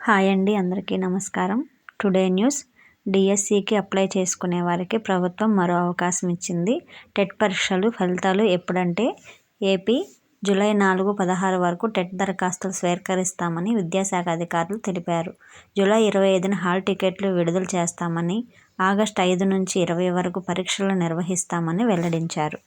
Hi అండి అందరికీ నమస్కారం. Today news. డిఎస్సికి అప్లై చేసుకునే వారికి ప్రభుత్వం మరో అవకాశం ఇచ్చింది. టెట్ పరీక్షలు ఫలితాలు ఎప్పుడంటే ఏపీ జూలై నాలుగు పదహారు వరకు టెట్ దరఖాస్తులు స్వీకరిస్తామని విద్యాశాఖ అధికారులు తెలిపారు. జూలై ఇరవై ఐదున హాల్ టికెట్లు విడుదల చేస్తామని ఆగస్టు ఐదు నుంచి ఇరవై వరకు పరీక్షలు నిర్వహిస్తామని వెల్లడించారు.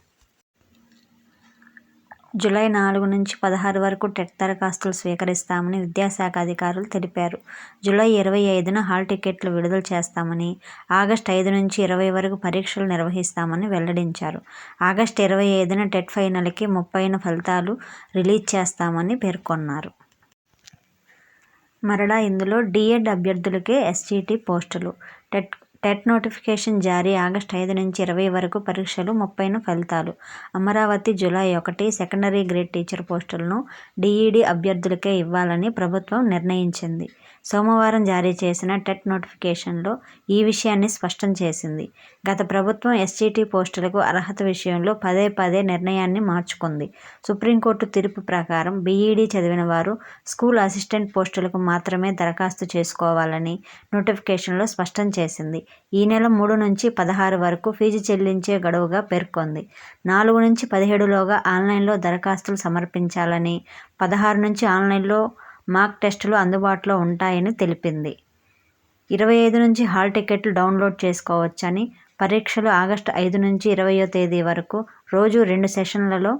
జూలై నాలుగు నుంచి పదహారు వరకు టెట్ దరఖాస్తులు స్వీకరిస్తామని విద్యాశాఖ అధికారులు తెలిపారు. జూలై ఇరవై ఐదున హాల్ టికెట్లు విడుదల చేస్తామని ఆగస్టు ఐదు నుంచి ఇరవై వరకు పరీక్షలు నిర్వహిస్తామని వెల్లడించారు. ఆగస్టు ఇరవై ఐదున టెట్ ఫైనల్కి ముప్పైన ఫలితాలు రిలీజ్ చేస్తామని పేర్కొన్నారు. మరలా ఇందులో డిఎడ్ అభ్యర్థులకే ఎస్జీటీ పోస్టులు టెట్ టెట్ నోటిఫికేషన్ జారీ ఆగస్టు ఐదు నుంచి ఇరవై వరకు పరీక్షలు ముప్పైన ఫలితాలు. అమరావతి జూలై ఒకటి సెకండరీ గ్రేడ్ టీచర్ పోస్టులను డిఈడి అభ్యర్థులకే ఇవ్వాలని ప్రభుత్వం నిర్ణయించింది. సోమవారం జారీ చేసిన టెట్ నోటిఫికేషన్లో ఈ విషయాన్ని స్పష్టం చేసింది. గత ప్రభుత్వం ఎస్జీటీ పోస్టులకు అర్హత విషయంలో పదే పదే నిర్ణయాన్ని మార్చుకుంది. సుప్రీంకోర్టు తీర్పు ప్రకారం బీఈడీ చదివిన వారు స్కూల్ అసిస్టెంట్ పోస్టులకు మాత్రమే దరఖాస్తు చేసుకోవాలని నోటిఫికేషన్లో స్పష్టం చేసింది. ఈ నెల మూడు నుంచి పదహారు వరకు ఫీజు చెల్లించే గడువుగా పేర్కొంది. నాలుగు నుంచి పదిహేడులోగా ఆన్లైన్లో దరఖాస్తులు సమర్పించాలని పదహారు నుంచి ఆన్లైన్లో మాక్ టెస్టులు అందుబాటులో ఉంటాయని తెలిపింది. ఇరవై ఐదు నుంచి హాల్ టికెట్లు డౌన్లోడ్ చేసుకోవచ్చని పరీక్షలు ఆగస్టు ఐదు నుంచి ఇరవయో తేదీ వరకు రోజు రెండు సెషన్లలో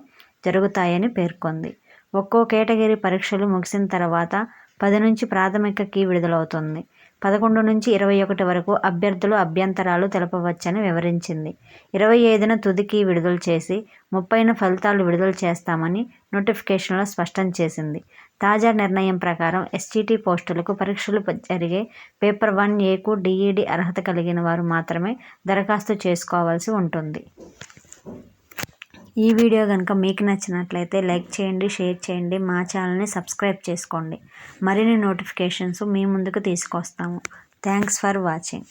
జరుగుతాయని పేర్కొంది. ఒక్కో కేటగిరీ పరీక్షలు ముగిసిన తర్వాత పది నుంచి ప్రాథమిక కీ విడుదలవుతుంది. పదకొండు నుంచి ఇరవై ఒకటి వరకు అభ్యర్థులు అభ్యంతరాలు తెలపవచ్చని వివరించింది. ఇరవై ఐదున తుదికి విడుదల చేసి ముప్పైన ఫలితాలు విడుదల చేస్తామని నోటిఫికేషన్లో స్పష్టం చేసింది. తాజా నిర్ణయం ప్రకారం ఎస్టీటీ పోస్టులకు పరీక్షలు జరిగే పేపర్ వన్ ఏకు డిఈడి అర్హత కలిగిన వారు మాత్రమే దరఖాస్తు చేసుకోవాల్సి ఉంటుంది. ఈ వీడియో కనుక మీకు నచ్చినట్లయితే లైక్ చేయండి షేర్ చేయండి మా ఛానల్ని సబ్స్క్రైబ్ చేసుకోండి. మరిన్ని నోటిఫికేషన్స్ మీ ముందుకు తీసుకొస్తాము. Thanks for watching.